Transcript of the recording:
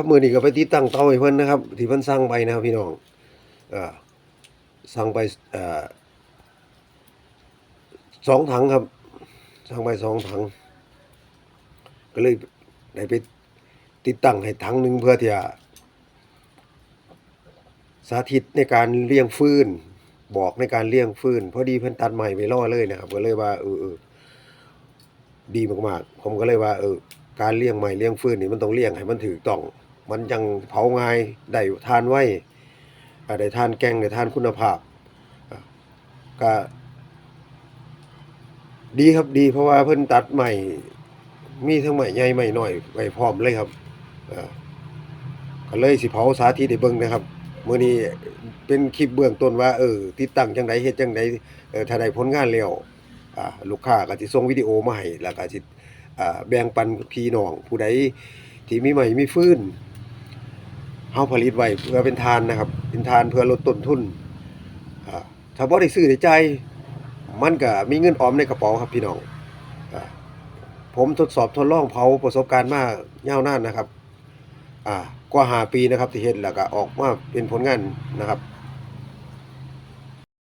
ครับมือนี้ก็ไปติดตั้งเตาให้เพิ่นนะครับ ที่เพิ่นสั่งไปนะครับพี่น้องอ่าสั่งไปอสองถังครับสั่งไปสองถัง ก็เลยได้ไปติดตั้งให้ถังหนึ่งเพื่อที่จะสาธิตในการเลี้ยงฟืนบอกในการเลี้ยงฟืนพอดีเพิ่นตัดใหม่ไปล่อเลยนะครับ ก็เลยว่าเออเออดีมากๆ ผมก็เลยว่าเออการเลี้ยงใหม่เลี้ยงฟืนนี่มันต้องเลี้ยงให้มันถูกต้อง มันยังเผาง่ายได้ทานไว้ได้ทานแกงได้ทานคุณภาพก็ดีครับดีเพราะว่าเพิ่นตัดใหม่ มีทั้งใหม่ใหญ่ใหม่น้อยไว้พร้อมเลยครับก็เลยสิเผาสาธิตให้เบิ่งนะครับมื้อนี้เป็นคลิปเบื้องต้นว่าเออติดตั้งจังไดเฮ็ดจังไดเออถ้าได้ผลงานแล้วอ่าลูกค้าก็สิส่งวิดีโอมาให้แล้วก็สิอ่าแบ่งปันพี่น้องผู้ใดที่มีใหม่มีฟื้น เฮาผลิตไว้เพื่อเป็นทานนะครับ เป็นทานเพื่อลดต้นทุนถ้าบ่ได้ซื้อได้จ่ายมันก็มีเงินออมในกระเป๋าครับพี่น้องอผมทดสอบทดลองเผาประสบการณ์มากยาวนานนะครับ อ่ากว่าหาปีนะครับที่เฮ็ดแล้วก็ออกมาเป็นผลงานนะครับ